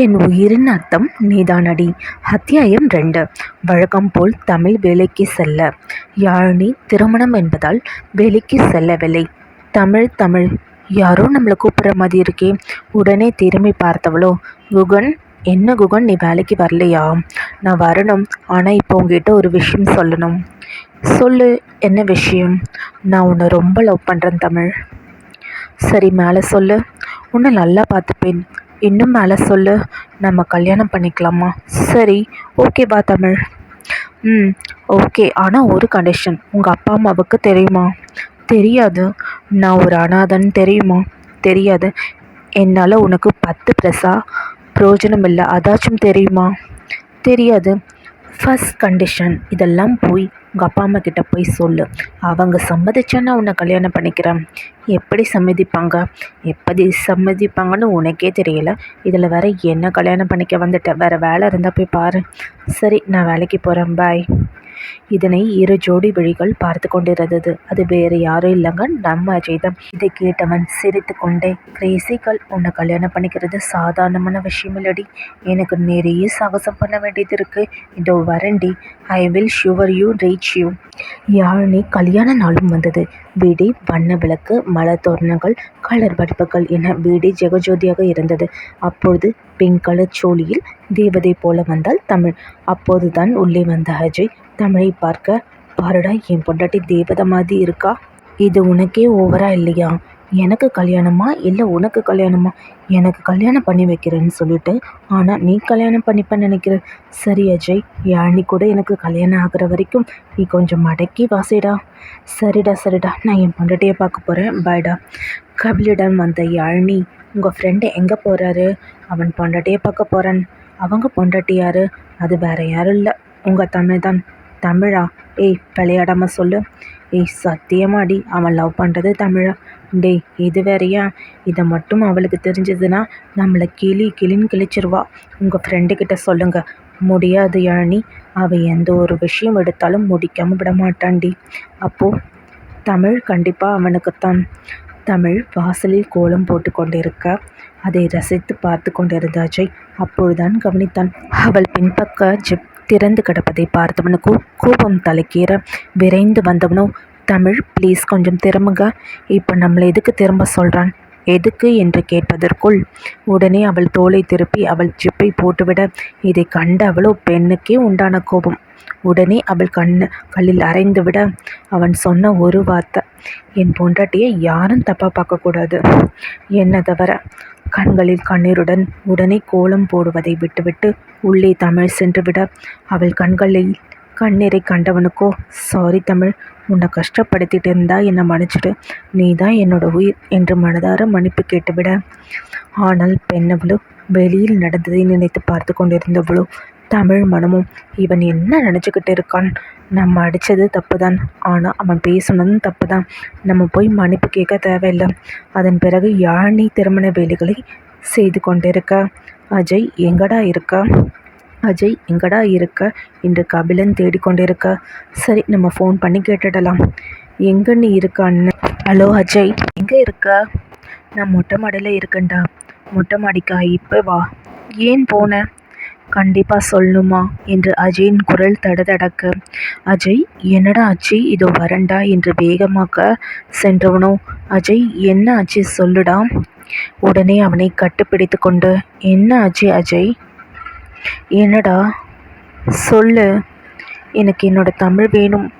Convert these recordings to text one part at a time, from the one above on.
என் உயிரின் அர்த்தம் நீதானடி அத்தியாயம் ரெண்டு. வழக்கம் போல் தமிழ் வேலைக்கு செல்ல. யாழினி திருமணம் என்பதால் வேலைக்கு செல்லவில்லை. தமிழ் தமிழ். யாரோ நம்மளை கூப்பிட்ற மாதிரி இருக்கே. உடனே திரும்பி பார்த்தவளோ குகன் என்ன குகன்? நீ வேலைக்கு வரலையா? நான் வரணும். ஆனால் இப்போ உங்ககிட்ட ஒரு விஷயம் சொல்லணும். சொல்லு என்ன விஷயம்? நான் உன்னை ரொம்ப லவ் பண்ணுறேன் தமிழ். சரி மேலே சொல்லு. உன்னை நல்லா பார்த்துப்பேன். இன்னும் மேலே சொல்லு. நம்ம கல்யாணம் பண்ணிக்கலாமா? சரி. ஓகேவா தமிழ். ம் ஓகே ஆனால் ஒரு கண்டிஷன் உங்கள் அப்பா அம்மாவுக்கு தெரியுமா? தெரியாது. நான் ஒரு அனாதன் தெரியுமா? தெரியாது. என்னால் உனக்கு பத்து பிரசா பிரயோஜனம் இல்லை. அதாச்சும் தெரியுமா? தெரியாது. ஃபஸ்ட் கண்டிஷன் இதெல்லாம் போய் உங்கள் அப்பா அம்மா கிட்ட போய் சொல்லு. அவங்க சம்மதிச்சா நான் உன்னை கல்யாணம் பண்ணிக்கிறேன். எப்படி சம்மதிப்பாங்க? எப்படி சம்மதிப்பாங்கன்னு உனக்கே தெரியல. இதில் வேற என்ன கல்யாணம் பண்ணிக்க வந்துட்டேன் வேறு வேலை இருந்தால் போய் பாரு. சரி நான் வேலைக்கு போகிறேன் பாய் இதனை இரு ஜோடி விழிகள் பார்த்து கொண்டிருந்தது. அது வேறு யாரும் இல்லைங்க நம்ம அஜய் தான் இதை கேட்டவன் சிரித்து கொண்டே கிரேசிகள் உன்னை கல்யாணம் பண்ணிக்கிறது சாதாரணமான விஷயம் இல்லடி. எனக்கு நிறைய சாகசம் பண்ண வேண்டியது இருக்குது இதோ வரண்டி I will sure you reach you Yazhini கல்யாண நாளும் வந்தது. வீடே வண்ண விளக்கு மலர் தோரணங்கள் கலர் படுப்புகள் என வீடே ஜெகஜோதியாக இருந்தது. அப்பொழுது பிங்க் கலர் சோழியில் தேவதை போல வந்தால் தமிழ். அப்போதுதான் உள்ளே வந்த அஜய் தமிழை பார்க்க பாருடா என் பொண்டாட்டி தேவதை மாதிரி இருக்கா? இது உனக்கே ஓவரா இல்லையா? எனக்கு கல்யாணமா இல்லை உனக்கு கல்யாணமா? எனக்கு கல்யாணம் பண்ணி வைக்கிறேன்னு சொல்லிட்டு ஆனால் நீ கல்யாணம் பண்ணிப்ப நினைக்கிற? சரி அஜய் யாழ்னி கூட எனக்கு கல்யாணம் ஆகிற வரைக்கும் நீ கொஞ்சம் மடக்கி வாசிடா. சரிடா சரிடா நான் என் பொண்டாட்டியை பார்க்க போகிறேன் பாய்டா. கபிலிடம் வந்த யாழ்னி உங்கள் ஃப்ரெண்டு எங்கே போகிறாரு அவன் பொண்டாட்டியை பார்க்க போகிறான் அவங்க பொண்டாட்டி யாரு? அது வேற யாரும் இல்லை. உங்கள் தமிழ் தான். தமிழா? ஏய் விளையாடாமல் சொல்லு. ஏய் சத்தியமாடி அவன் லவ் பண்ணுறது தமிழா? டேய் இது வேறையா? இதை மட்டும் அவளுக்கு தெரிஞ்சதுன்னா நம்மளை கிளி கிளின்னு கிழிச்சிருவா. உங்கள் ஃப்ரெண்டுக்கிட்ட சொல்லுங்க. முடியாது யானி. அவள் எந்த ஒரு விஷயம் எடுத்தாலும் முடிக்காமல் விட மாட்டான்டி. அப்போது தமிழ் கண்டிப்பாக அவனுக்குத்தான். தமிழ் வாசலில் கோலம் போட்டு கொண்டிருக்க அதை ரசித்து பார்த்து கொண்டிருந்த அஜய் அப்பொழுதுதான் கவனித்தான். அவள் பின்பக்க ஜிப் திறந்து கிடப்பதை பார்த்தவனுக்கு கோபம் தலைக்கேற விரைந்து வந்தவனோ தமிழ் ப்ளீஸ் கொஞ்சம் திரும்புங்க. இப்போ நம்மளை எதுக்கு திரும்ப சொல்கிறான் எதுக்கு என்று கேட்பதற்குள் உடனே அவள் தோலை திருப்பி அவள் ஜிப்பை போட்டுவிட இதை கண்ட அவளோ பெண்ணுக்கே உண்டான கோபம். உடனே அவள் கண்ணு கல்லில் அரைந்து விட அவன் சொன்ன ஒரு வார்த்தை என் பொண்டாட்டியை யாரும் தப்பாக பார்க்கக்கூடாது. என்ன தவிர கண்களில் கண்ணீருடன் உடனே கோலம் போடுவதை விட்டுவிட்டு உள்ளே தமிழ் சென்றுவிட அவள் கண்களில் கண்ணீரை கண்டவனுக்கோ சாரி தமிழ் உன்னை கஷ்டப்படுத்திட்டு இருந்தா என்னை மன்னிச்சிடு. நீ தான் என்னோட உயிர் என்று மனதார மன்னிப்பு கேட்டுவிட. ஆனால் பெண்ணவளோ வெளியில் நடந்ததை நினைத்து பார்த்து கொண்டிருந்தவளோ தமிழ் மனமும் இவன் என்ன நினச்சிக்கிட்டு இருக்கான்? நம்ம அடித்தது தப்பு தான் ஆனால் அவன் பேசுனதும் தப்பு தான் நம்ம போய் மன்னிப்பு கேட்க தேவையில்லை. அதன் பிறகு யாழி திருமண வேலைகளை செய்து கொண்டிருக்க? அஜய் எங்கடா இருக்க? அஜய் எங்கடா இருக்க? என்று கபிலன் தேடிக்கொண்டிருக்க சரி நம்ம ஃபோன் பண்ணி கேட்டுடலாம். எங்கே நீ இருக்கான்னு ஹலோ அஜய். எங்கே இருக்க? நான் மொட்டை மாடியில் இருக்கேன்டா. மொட்டை மாடிக்கா இப்போ வா. ஏன் போனேன் கண்டிப்பாக சொல்லணுமா? என்று அஜயின் குரல் தடதடக்க. அஜய் என்னடா ஆச்சு? இதோ வரண்டா என்று வேகமாக சென்றவனோ? அஜய் என்ன ஆச்சு? சொல்லுடா. உடனே அவனை கட்டுப்பிடித்து கொண்டு என்ன ஆச்சு அஜய்? என்னடா? சொல்லு. எனக்கு என்னோட தமிழ் வேணும்.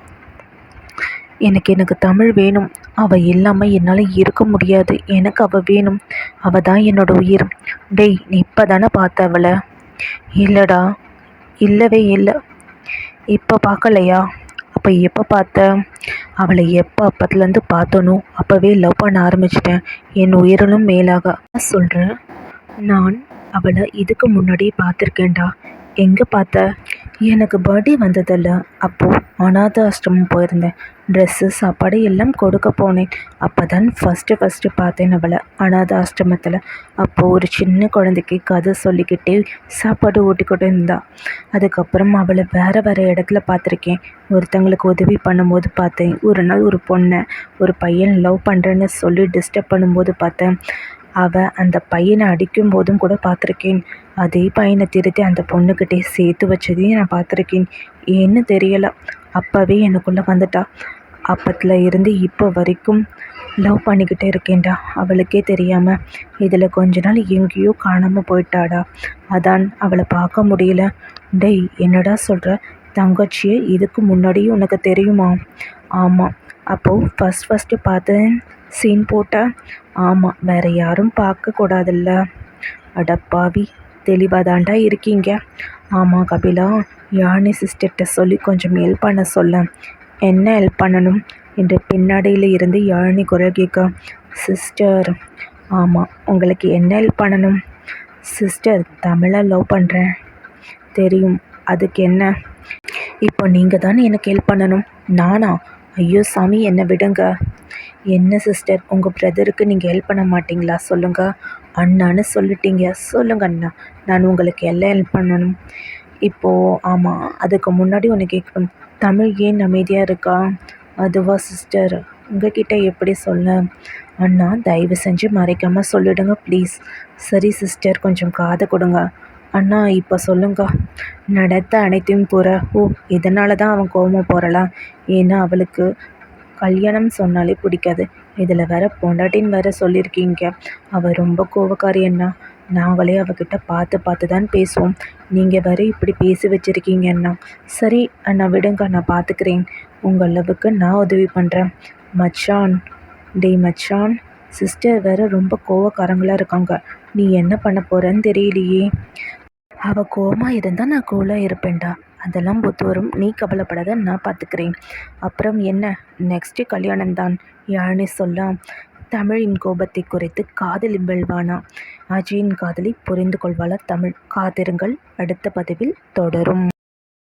எனக்கு எனக்கு தமிழ் வேணும். அவள் இல்லாமல் என்னால் இருக்க முடியாது. எனக்கு அவள் வேணும். அவள் தான் என்னோட உயிர். டேய் நீ இப்போ தானே பார்த்த அவளை? இல்லைடா. இல்லவே இல்லை. இப்போ பார்க்கலையா? அப்போ எப்போ பார்த்த? அவளை எப்போ அப்பத்துலேருந்து பார்த்தனோ அப்போவே லவ் பண்ண ஆரம்பிச்சிட்டேன். என் உயிரினும் மேலாக. சொல்கிறேன் நான் அவளை இதுக்கு முன்னாடி பார்த்துருக்கேன்டா. எங்கே பார்த்த? எனக்கு பர்த்டே வந்ததில்ல. அப்போது அனாத ஆசிரமம் போயிருந்தேன். ட்ரெஸ்ஸு சாப்பாடு எல்லாம் கொடுக்க போனேன். அப்போ தான் ஃபஸ்ட்டு ஃபஸ்ட்டு பார்த்தேன் அவளை அனாத ஆசிரமத்தில் அப்போது ஒரு சின்ன குழந்தைக்கு கதை சொல்லிக்கிட்டே சாப்பாடு ஊட்டிக்கிட்டு இருந்தா. அதுக்கப்புறம் அவளை வேறு வேறு இடத்துல பார்த்துருக்கேன். ஒருத்தங்களுக்கு உதவி பண்ணும்போது பார்த்தேன். ஒரு நாள் ஒரு பொண்ணை ஒரு பையன் லவ் பண்ணுறேன்னு சொல்லி டிஸ்டர்ப் பண்ணும்போது பார்த்தேன். அவள் அந்த பையனை அடிக்கும் போதும் கூட பார்த்துருக்கேன். அதே பையனை திருத்தி அந்த பொண்ணுக்கிட்டே சேர்த்து வச்சதையும் நான் பார்த்துருக்கேன். ஏன்னு தெரியலை. அப்போவே எனக்குள்ளே வந்துட்டா. அப்பத்தில் இருந்து இப்போ வரைக்கும் லவ் பண்ணிக்கிட்டே இருக்கேன்டா. அவளுக்கே தெரியாமல் இதில் கொஞ்ச நாள் எங்கேயோ காணாமல் போயிட்டாடா. அதான் அவளை பார்க்க முடியல. டேய் என்னடா சொல்கிற தங்கச்சியை இதுக்கு முன்னாடியும் உனக்கு தெரியுமா? ஆமாம் அப்போது ஃபஸ்ட் ஃபஸ்ட்டு பார்த்தேன். சீன் போட்ட ஆமாம் வேற யாரும் பார்க்கக்கூடாதுல்ல அடப்பாவி தெளிவாக தாண்டா இருக்கீங்க. ஆமாம் கபிலா யானி சிஸ்டர்கிட்ட சொல்லி கொஞ்சம் ஹெல்ப் பண்ண சொல்ல. என்ன ஹெல்ப் பண்ணணும்? என்று பின்னாடியில் இருந்து யாழினி குரல் கேட்க சிஸ்டர் ஆமாம் உங்களுக்கு என்ன ஹெல்ப் பண்ணணும்? சிஸ்டர் தமிழை லவ் பண்ணுறேன் தெரியும் அதுக்கு என்ன? இப்போ நீங்கள் தானே எனக்கு ஹெல்ப் பண்ணணும். நானா? ஐயோ சாமி என்னை விடுங்க. என்ன சிஸ்டர் உங்கள் பிரதருக்கு நீங்கள் ஹெல்ப் பண்ண மாட்டிங்களா? சொல்லுங்கள் அண்ணான்னு சொல்லிட்டீங்க. சொல்லுங்க அண்ணா. நான் உங்களுக்கு எல்லாம் ஹெல்ப் பண்ணணும். இப்போது ஆமாம் அதுக்கு முன்னாடி ஒன்று கேட்கணும் தமிழ் ஏன் அமைதியாக இருக்கா? அதுவா சிஸ்டர் உங்ககிட்ட எப்படி சொல்ல? அண்ணா தயவு செஞ்சு மறைக்காமல் சொல்லிடுங்க ப்ளீஸ் சரி சிஸ்டர் கொஞ்சம் காதை கொடுங்க. அண்ணா இப்போ சொல்லுங்க. நடத்த அனைத்தையும் போகிற ஓ இதனால தான் அவன் கோவமாக போகிறலாம் ஏன்னா அவளுக்கு கல்யாணம் சொன்னாலே பிடிக்காது. இதில் வேற பொண்டாட்டின்னு வேற சொல்லியிருக்கீங்க அவள் ரொம்ப கோவக்காரி அண்ணா. நாங்களே அவகிட்ட பார்த்து பார்த்து தான் பேசுவோம். நீங்கள் வேற இப்படி பேசி வச்சுருக்கீங்க அண்ணா. சரி அண்ணா விடுங்க நான் பார்த்துக்கிறேன் உங்கள் அளவுக்கு நான் உதவி பண்ணுறேன் மச்சான். டேய் மச்சான். சிஸ்டர் வேற ரொம்ப கோவக்காரங்களாக இருக்காங்க. நீ என்ன பண்ண போகிறன்னு தெரியலையே. அவள் கோவமாக இருந்தால் நான் கூலாக இருப்பேன்டா. அதெல்லாம் ஒத்து வரும் நீ கவலைப்படாத நான் பார்த்துக்கிறேன். அப்புறம் என்ன? நெக்ஸ்ட்டு கல்யாணம் தான் யாழ்னி சொல்ல. தமிழின் கோபத்தை குறைத்து காதலி வெல்வானா அஜயின் காதலி புரிந்து கொள்வாளா தமிழ்? காத்திருங்கள் அடுத்த பதிவில் தொடரும்.